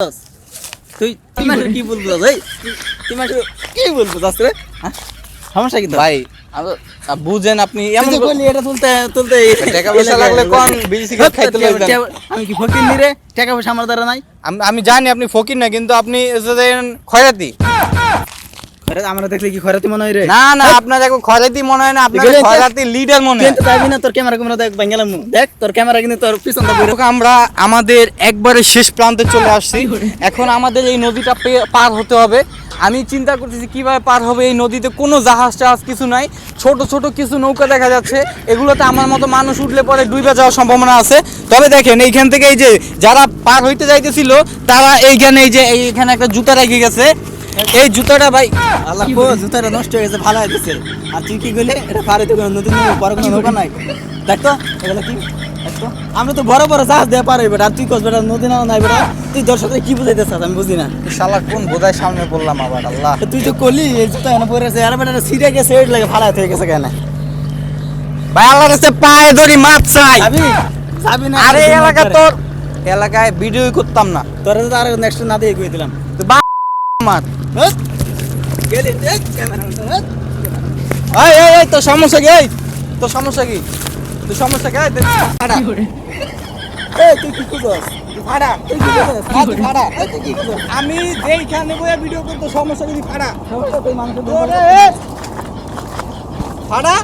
তুই তুই কি বলব ভাই তুই মাসে কি বলব? দাস রে হ্যাঁ? সমস্যা কি ভাই বুঝেন আপনি এমন এটা তুলতে তুলতে টাকা পয়সা লাগলে কোন বিড়ি সিগারেট খাইতে লইবেন? আমি কি ফকির নি রে? টাকা পয়সা আমার দ্বারা নাই? আমি জানি আপনি ফকির না কিন্তু আপনি খয়াতি খয়রাতি। আমরা দেখলে কি খরাতি মনে হয় রে? না না আপনার দেখো খয়রাতি মনে হয় না আপনার গেলে লিডার মনে হয়। কিন্তু না তোর ক্যামেরা ক্যামেরা দেখ বাঙ্গালাম দেখ তোর ক্যামেরা কিন্তু তোর পিছন দা আমরা আমাদের একবারে শেষ প্রান্তে চলে আসছি। এখন আমাদের এই নদীটা পার হতে হবে। আমি চিন্তা করতেছি কীভাবে পার হবে এই নদীতে। কোনো জাহাজ টাহাজ কিছু নাই। ছোট ছোট কিছু নৌকা দেখা যাচ্ছে। এগুলোতে আমার মতো মানুষ উঠলে পরে ডুবে যাওয়ার সম্ভাবনা আছে। তবে দেখেন এইখান থেকে এই যে যারা পার হইতে যাইতেছিল তারা এইখানে এই যে এইখানে একটা জুতা রেখে গেছে। এই জুতাটা ভাই আল্লাহ কো জুতাটা নষ্ট হয়ে গেছে ভালো হয়েছে আর তুই কি কইলে এটা পারে তো কোনো নদী পরে কোনো নৌকা নাই। দেখ তো এগুলো কি? আমরা তো বড় বড় জাহাজ দিয়ে পারে বেটা তুই কস বেটা নদী নাও নাই বেটা। তুই দর্শকদের কি বুঝাইতে চাস আমি বুঝি না। শালা কোন বোধায় সামনে পড়লাম আবার আল্লাহ। তুই তো কলি এই জুতা এনে পরে আছে। আর বেটা গেছে এর লাগে ভালো হয়ে গেছে কেন? ভাই আল্লাহর কাছে পায়ে ধরি মাছ চাই। যাবি? যাবি না আরে এলাকা তোর। এলাকায় ভিডিও করতাম না। তোরে তো আর নেক্সট না দিয়ে কই দিলাম। আমার। হ্যাঁ? ক্যামেরা হ্যাঁ? এই এই তোর সমস্যা কি? এই তোর সমস্যা কি? তোর সমস্যা কি? এই, তুই কি করছস? হ্যাঁ, আমি যেইখানে বইয়া ভিডিও করতে সমস্যা কি? ফাড়া। ফাড়া